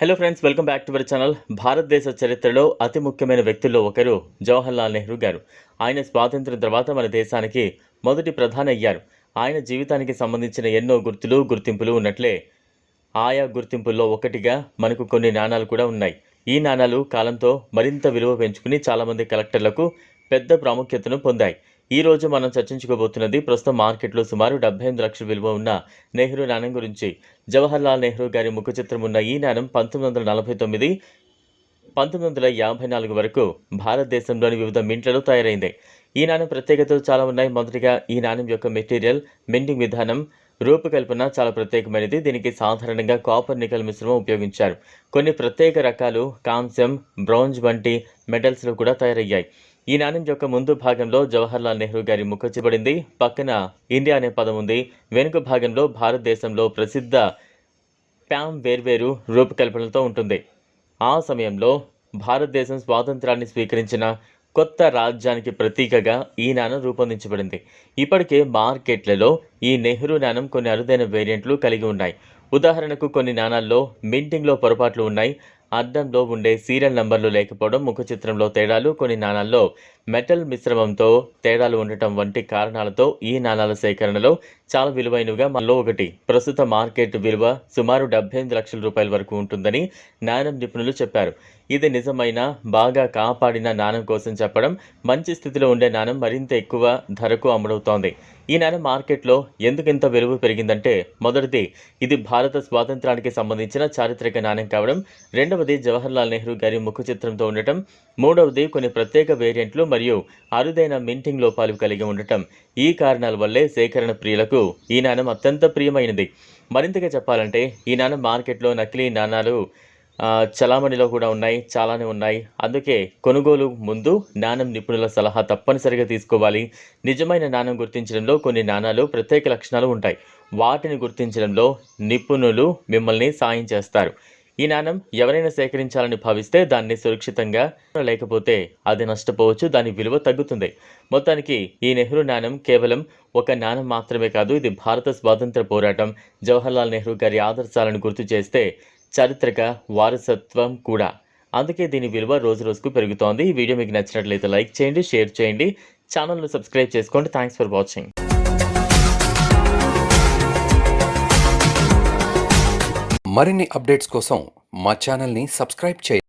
Hello friends welcome back to our channel భారతదేశ చరిత్రలో అతి ముఖ్యమైన వ్యక్తుల్లో ఒకరు జవహర్లాల్ నెహ్రూ గారు ఆయన స్వాతంత్ర్యం తర్వాత మన దేశానికి మొదటి ప్రధాని అయ్యారు ఆయన జీవితానికి సంబంధించిన ఎన్నో గుర్తులు గుర్తింపులు ఉన్నట్లే ఆయా గుర్తింపుల్లో ఒకటిగా మనకు కొన్ని నాణాలు కూడా ఉన్నాయి ఈ నాణాలు కాలంతో మరింత విలువ పెంచుకుని చాలామంది కలెక్టర్లకు పెద్ద ప్రాముఖ్యతను పొందాయి ఈ రోజు మనం చర్చించుకోబోతున్నది ప్రస్తుతం మార్కెట్లో సుమారు డెబ్బై ఎనిమిది లక్షల విలువ ఉన్న నెహ్రూ నాణం గురించి. జవహర్లాల్ నెహ్రూ గారి ముఖ చిత్రం ఉన్న ఈ నాణం పంతొమ్మిది వందల నలభై తొమ్మిది పంతొమ్మిది వందల యాభై నాలుగు వరకు భారతదేశంలోని వివిధ మింట్లలో తయారైంది. ఈ నాణం ప్రత్యేకతలు చాలా ఉన్నాయి. మొదటిగా ఈ నాణం యొక్క మెటీరియల్ మెండింగ్ విధానం రూపకల్పన చాలా ప్రత్యేకమైనది. దీనికి సాధారణంగా కాపర్ నికల్ మిశ్రమం ఉపయోగించారు. కొన్ని ప్రత్యేక రకాలు కాంస్యం బ్రౌంజ్ వంటి మెటల్స్లు కూడా తయారయ్యాయి. ఈ నాణ్యం యొక్క ముందు భాగంలో జవహర్లాల్ నెహ్రూ గారి ముఖ పక్కన ఇండియా అనే పదం ఉంది. వెనుక భాగంలో భారతదేశంలో ప్రసిద్ధ ప్యామ్ వేర్వేరు రూపకల్పనలతో ఉంటుంది. ఆ సమయంలో భారతదేశం స్వాతంత్రాన్ని స్వీకరించిన కొత్త రాజ్యానికి ప్రతీకగా ఈ నాణం రూపొందించబడింది. ఇప్పటికే మార్కెట్లలో ఈ నెహ్రూ నాణం కొన్ని అరుదైన వేరియంట్లు కలిగి ఉన్నాయి. ఉదాహరణకు కొన్ని నాణాల్లో మింటింగ్లో పొరపాట్లు ఉన్నాయి. అద్దంలో ఉండే సీరియల్ నంబర్లు లేకపోవడం ముఖ చిత్రంలో తేడాలు కొన్ని నాణాల్లో మెటల్ మిశ్రమంతో తేడాలు ఉండటం వంటి కారణాలతో ఈ నాణాల సేకరణలో చాలా విలువైనవిగా మనలో ఒకటి. ప్రస్తుత మార్కెట్ విలువ సుమారు డెబ్బై ఎనిమిది లక్షల రూపాయల వరకు ఉంటుందని నాణం నిపుణులు చెప్పారు. ఇది నిజమైన? బాగా కాపాడిన నాణం కోసం చెప్పడం మంచి స్థితిలో ఉండే నాణం మరింత ఎక్కువ ధరకు అమ్ముడవుతోంది. ఈ నాణం మార్కెట్లో ఎందుకు విలువ పెరిగిందంటే మొదటిది ఇది భారత స్వాతంత్రానికి సంబంధించిన చారిత్రక నాణ్యం కావడం రెండవది జవహర్లాల్ నెహ్రూ గారి ముఖ చిత్రంతో ఉండటం మూడవది కొన్ని ప్రత్యేక వేరియంట్లు మరియు అరుదైన మింటింగ్ లోపాలు కలిగి ఉండటం. ఈ కారణాల వల్లే సేకరణ ప్రియులకు ఈ నాణం అత్యంత ప్రియమైనది. మరింతగా చెప్పాలంటే ఈ నాణం మార్కెట్లో నకిలీ నాణాలు చలామణిలో కూడా ఉన్నాయి చాలానే ఉన్నాయి. అందుకే కొనుగోలు ముందు నాణం నిపుణుల సలహా తప్పనిసరిగా తీసుకోవాలి. నిజమైన నాణం గుర్తించడంలో కొన్ని నాణాలు ప్రత్యేక లక్షణాలు ఉంటాయి. వాటిని గుర్తించడంలో నిపుణులు మిమ్మల్ని సాయం చేస్తారు. ఈ నాణం ఎవరైనా సేకరించాలని భావిస్తే దాన్ని సురక్షితంగా లేకపోతే అది నష్టపోవచ్చు దాని విలువ తగ్గుతుంది. మొత్తానికి ఈ నెహ్రూ నాణం కేవలం ఒక నాణం మాత్రమే కాదు ఇది భారత స్వాతంత్ర పోరాటం. జవహర్లాల్ నెహ్రూ గారి ఆదర్శాలను గుర్తు చేస్తే చారిత్రక వారసత్వం కూడా. అందుకే దీని విలువ రోజు రోజుకు పెరుగుతోంది. ఈ వీడియో మీకు నచ్చినట్లయితే లైక్ చేయండి షేర్ చేయండి. ఛానల్ను సబ్స్క్రైబ్ చేసుకోండి. Thanks for watching. మరిన్ని అప్డేట్స్ కోసం మా ఛానల్ని సబ్స్క్రైబ్ చేయండి.